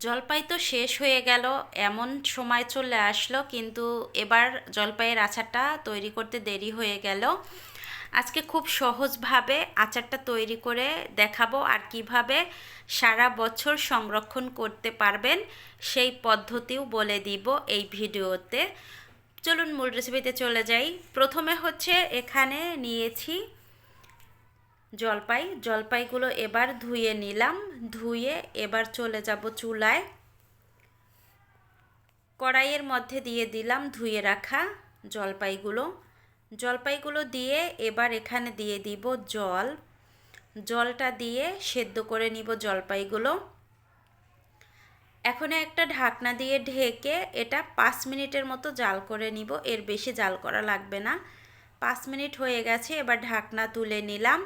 জলপাই তো শেষ হয়ে গেল, এমন সময় চলে আসলো, কিন্তু এবার জলপাইয়ের আচারটা তৈরি করতে দেরি হয়ে গেল। আজকে খুব সহজভাবে আচারটা তৈরি করে দেখাবো আর কীভাবে সারা বছর সংরক্ষণ করতে পারবেন সেই পদ্ধতিও বলে দিব এই ভিডিওতে। চলুন মূল রেসিপিতে চলে যাই। প্রথমে হচ্ছে এখানে নিয়েছি জলপাই, জলপাইগুলো এবার ধুয়ে নিলাম, ধুয়ে এবার চলে যাব চুলায়। কড়াইয়ের মধ্যে দিয়ে দিলাম ধুয়ে রাখা জলপাইগুলো। জলপাইগুলো দিয়ে এবার এখানে দিয়ে দিব জল। জলটা দিয়ে সেদ্ধ করে নিব জলপাইগুলো। এখন একটা ঢাকনা দিয়ে ঢেকে এটা পাঁচ মিনিটের মতো জাল করে নিব, এর বেশি জাল করা লাগবে না। পাঁচ মিনিট হয়ে গেছে, এবার ঢাকনা তুলে নিলাম।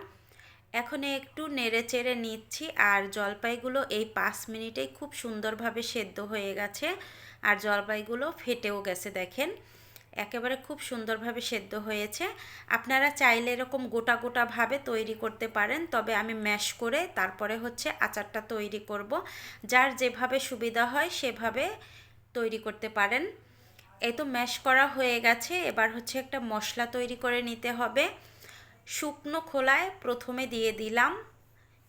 এখন একটু নেড়ে চেড়ে নিচ্ছি আর জলপাইগুলো এই পাঁচ মিনিটেই খুব সুন্দরভাবে সেদ্ধ হয়ে গেছে আর জলপাইগুলো ফেটেও গেছে দেখেন। একেবারে খুব সুন্দরভাবে সেদ্ধ হয়েছে। আপনারা চাইলে এরকম গোটা গোটাভাবে তৈরি করতে পারেন, তবে আমি ম্যাশ করে তারপরে হচ্ছে আচারটা তৈরি করব। যার যেভাবে সুবিধা হয় সেভাবে তৈরি করতে পারেন। এই তো ম্যাশ করা হয়ে গেছে, এবার হচ্ছে একটা মশলা তৈরি করে নিতে হবে। শুকনো খোলায় প্রথমে দিয়ে দিলাম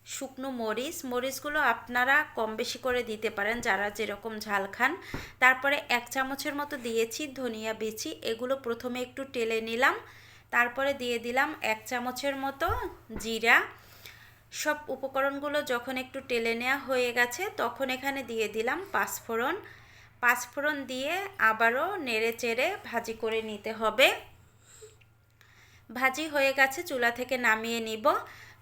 শুকনো মরিচ। মরিচগুলো আপনারা কম বেশি করে দিতে পারেন যারা যেরকম ঝাল খান। তারপরে এক চামচের মতো দিয়েছি ধনিয়া বিচি এগুলো প্রথমে একটু টেলে নিলাম। তারপরে দিয়ে দিলাম এক চামচের মতো জিরা। সব উপকরণগুলো যখন একটু টেলে নেওয়া হয়ে গেছে, তখন এখানে দিয়ে দিলাম পাঁচফোড়ন। পাঁচফোড়ন দিয়ে আবারও নেড়ে চেড়ে ভাজি করে নিতে হবে। ভাজি হয়ে গেছে, চুলা থেকে নামিয়ে নিব।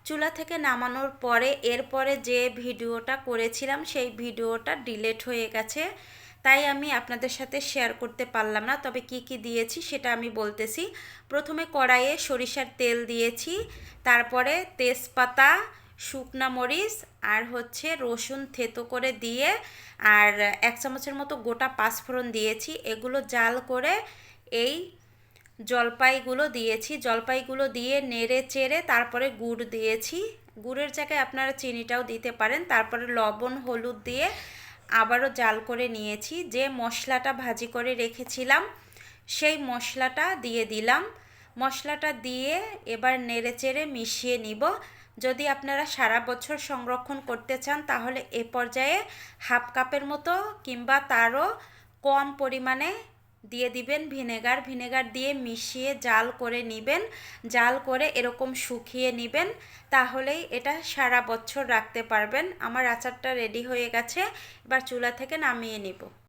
চুলা থেকে নামানোর পরে, এরপরে যে ভিডিওটা করেছিলাম, সেই ভিডিওটা ডিলেট হয়ে গেছে। তাই আমি আপনাদের সাথে শেয়ার করতে পারলাম না, তবে কি কি দিয়েছি সেটা আমি বলতেছি। প্রথমে কড়াইয়ে সরিষার তেল দিয়েছি, তারপরে তেজপাতা, শুকনা মরিচ, আর হচ্ছে রসুন থেতো করে দিয়ে, আর এক চামচের মতো গোটা পাঁচফোড়ন দিয়েছি। এগুলো জাল করে এই জলপাইগুলো দিয়েছি। জলপাইগুলো দিয়ে নেড়ে চেড়ে তারপরে গুড় দিয়েছি। গুড়ের জায়গায় আপনারা চিনিটাও দিতে পারেন। তারপরে লবণ, হলুদ দিয়ে আবারও জাল করে নিয়েছি। যে মশলাটা ভাজি করে রেখেছিলাম, সেই মশলাটা দিয়ে দিলাম। মশলাটা দিয়ে এবার নেড়ে চেড়ে মিশিয়ে নিব। যদি আপনারা সারা বছর সংরক্ষণ করতে চান, তাহলে এ পর্যায়ে হাফ কাপের মতো কিংবা তারও কম পরিমাণে দিয়ে দিবেন ভিনেগার। ভিনেগার দিয়ে মিশিয়ে জাল করে নেবেন। জাল করে এরকম শুকিয়ে নেবেন। তাহলেই এটা সারা বছর রাখতে পারবেন। আমার আচারটা রেডি হয়ে গেছে। এবার চুলা থেকে নামিয়ে নিব।